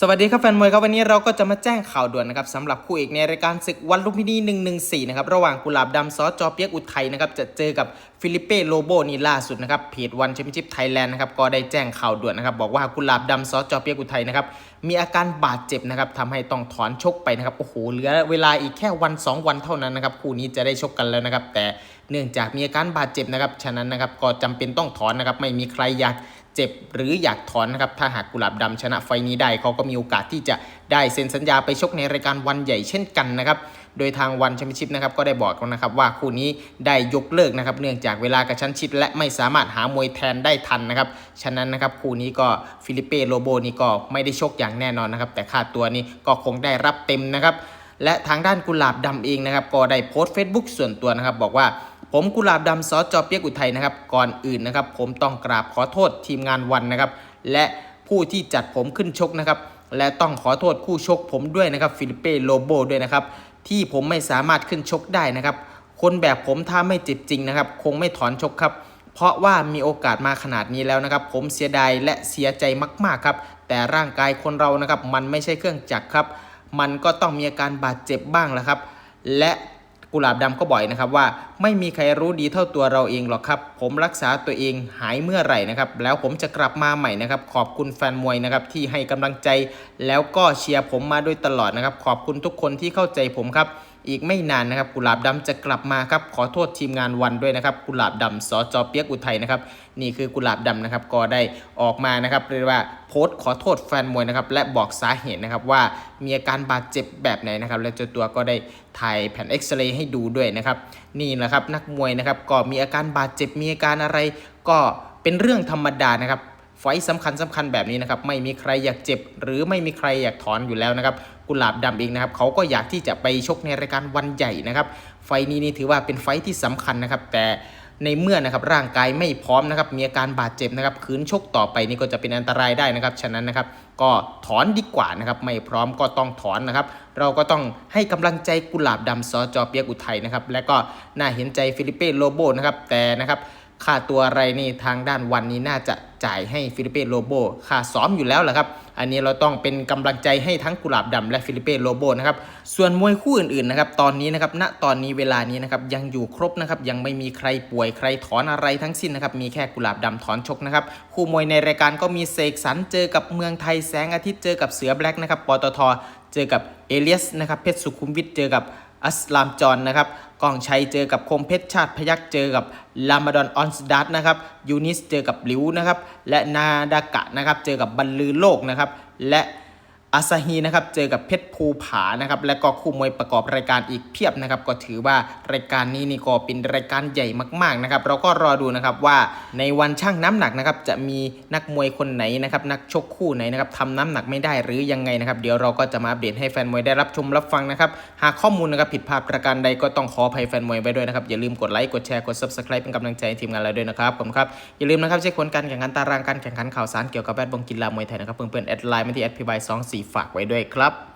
สวัสดีครับแฟนมวยครับวันนี้เราก็จะมาแจ้งข่าวด่วนนะครับสำหรับคู่เอกในรายการศึกวันลุมพินี 114 นะครับระหว่างกุหลาบดำซอจอเปียกอุทัยนะครับจะเจอกับฟิลิเป้โลโบนี่ล่าสุดนะครับเพจวันแชมเปี้ยนชิพไทยแลนด์นะครับก็ได้แจ้งข่าวด่วนนะครับบอกว่ากุหลาบดำซอจอเปียกอุทัยนะครับมีอาการบาดเจ็บนะครับทำให้ต้องถอนชกไปนะครับโอ้โหเหลือเวลาอีกแค่วัน 2 วันเท่านั้นนะครับคู่นี้จะได้ชกกันแล้วนะครับแต่เนื่องจากมีอาการบาดเจ็บนะครับฉะนั้นนะครับก็จำเป็นต้องถอนนะครับไม่มีใครอยาก เจ็บหรืออยากถอนนะครับถ้าหากกุหลาบดำชนะไฟนี้ได้เขาก็มีโอกาสที่จะได้เซ็นสัญญาไปชกในรายการวันใหญ่เช่นกันนะครับโดยทางวันแชมเปี้ยนชิพนะครับก็ได้บอกนะครับว่าคู่นี้ได้ยกเลิกนะครับเนื่องจากเวลากระชั้นชิด และไม่สามารถหามวยแทนได้ทันนะครับฉะนั้นนะครับคู่นี้ก็ฟิลิเป้โลโบนี่ก็ไม่ได้ชกอย่างแน่นอนนะครับแต่ค่าตัวนี้ก็คงได้รับเต็มนะครับและทางด้านกุหลาบดำเองนะครับก็ได้โพสต์ Facebook ส่วนตัวนะครับบอกว่า ผมกุหลาบดำซอสจอเปียกอุทัยนะครับ ก่อนอื่นนะครับ ผมต้องกราบขอโทษทีมงานวันนะครับ และผู้ที่จัดผมขึ้นชกนะครับ และต้องขอโทษคู่ชกผมด้วยนะครับฟิลิเป้โลโบด้วยนะครับ ที่ผมไม่สามารถขึ้นชกได้นะครับ คนแบบผมถ้าไม่เจ็บจริงนะครับ คงไม่ถอนชกครับเพราะว่ามีโอกาสมาขนาดนี้แล้วนะครับ ผมเสียดายและเสียใจมาก ๆ ครับ แต่ร่างกายคนเรานะครับ มันไม่ใช่เครื่องจักรครับ มันก็ต้องมีอาการบาดเจ็บบ้างแหละครับ และ กุหลาบดำก็บ่อยนะครับว่าไม่มีใครรู้ดีเท่าตัวเราเองหรอกครับ ผมรักษาตัวเองหายเมื่อไหร่นะครับ แล้วผมจะกลับมาใหม่นะครับ ขอบคุณแฟนมวยนะครับที่ให้กำลังใจ แล้วก็เชียร์ผมมาโดยตลอดนะครับ ขอบคุณทุกคนที่เข้าใจผมครับ อีกไม่นานนะครับกุหลาบดำจะกลับมาครับขอโทษทีมงานวันด้วยนะครับกุหลาบดำสจเปียกอุทัยนะครับนี่คือกุหลาบดำนะครับก็ได้ออกมานะครับเรียกว่าโพสต์ขอโทษแฟนมวยนะครับและบอกสาเหตุนะครับว่ามีอาการบาดเจ็บแบบไหนนะครับและเจ้าตัวก็ได้ถ่ายแผ่นเอ็กซเรย์ให้ดูด้วยนะครับนี่แหละครับนักมวยนะครับก็มีอาการบาดเจ็บมีอาการอะไรก็เป็นเรื่องธรรมดานะครับ ไฟต์สำคัญสำคัญแบบนี้นะครับไม่มีใครอยากเจ็บ หรือไม่มีใครอยากถอนอยู่แล้วนะครับกุหลาบดำเองนะครับเขาก็อยากที่จะไปชกในรายการวันใหญ่นะครับไฟนี้นี่ถือว่าเป็นไฟที่สำคัญนะครับแต่ในเมื่อนะครับร่างกายไม่พร้อมนะครับมีอาการบาดเจ็บนะครับคืนชกต่อไปนี่ก็จะเป็นอันตรายได้นะครับ ฉะนั้นนะครับก็ถอนดีกว่านะครับไม่พร้อมก็ต้องถอนนะครับ เราก็ต้องให้กำลังใจกุหลาบดำซอจอเปียกอุทัยนะครับและก็น่าเห็นใจฟิลิเป้โลโบนะครับแต่นะครับ ค่าตัวอะไรนี่ทางด้านวันนี้น่าจะจ่ายให้ฟิลิเป้โลโบค่าซ้อมอยู่แล้วแหละครับ อันนี้เราต้องเป็นกำลังใจให้ทั้งกุหลาบดำและฟิลิเป้โลโบนะครับ ส่วนมวยคู่อื่นๆนะครับ ตอนนี้นะครับณตอนนี้เวลานี้นะครับยังอยู่ครบนะครับ ยังไม่มีใครป่วยใครถอนอะไรทั้งสิ้นนะครับ มีแค่กุหลาบดำถอนชกนะครับ คู่มวยในรายการก็มีเสกสรรเจอกับเมืองไทยแสงอาทิตย์เจอกับเสือแบล็กนะครับ ปตท เจอกับเอเลียสนะครับ เพชรสุขุมวิท เจอกับ อัสลามจอนนะครับกองชัยเจอกับคมเพชรชาติพยักเจอกับลามาดอนออนสดัตนะครับยูนิสเจอกับหลิวนะครับและนาดากะนะครับเจอกับบรรลือโลกนะครับและ อาซาฮีนะครับเจอกับเพชรภูผานะครับและก็คู่มวยประกอบรายการอีกเพียบนะครับก็ถือว่ารายการนี้นี่ก็เป็นรายการใหญ่มากๆนะครับเราก็รอดูนะครับว่าในวันชั่งน้ำหนักนะครับจะมีนักมวยคนไหนนะครับนักชกคู่ไหนนะครับทำน้ำหนักไม่ได้หรือยังไงนะครับเดี๋ยวเราก็จะมาอัปเดตให้แฟนมวยได้รับชมรับฟังนะครับหากข้อมูลนะครับผิดพลาดประการใดก็ต้องขออภัยแฟนมวยไว้ด้วยนะครับอย่าลืมกดไลค์กดแชร์กด subscribe เป็นกำลังใจทีมงานเราด้วยนะครับขอบคุณครับอย่าลืมนะครับเช็คผลการแข่งขันตารางการแข่งขันข่าวสารเกี่ยวกับแบดบงกีฬามวยไทยนะครับเพื่อนๆแอดไลน์มาที่แอดพีบายสองสีฝากไว้ด้วยครับ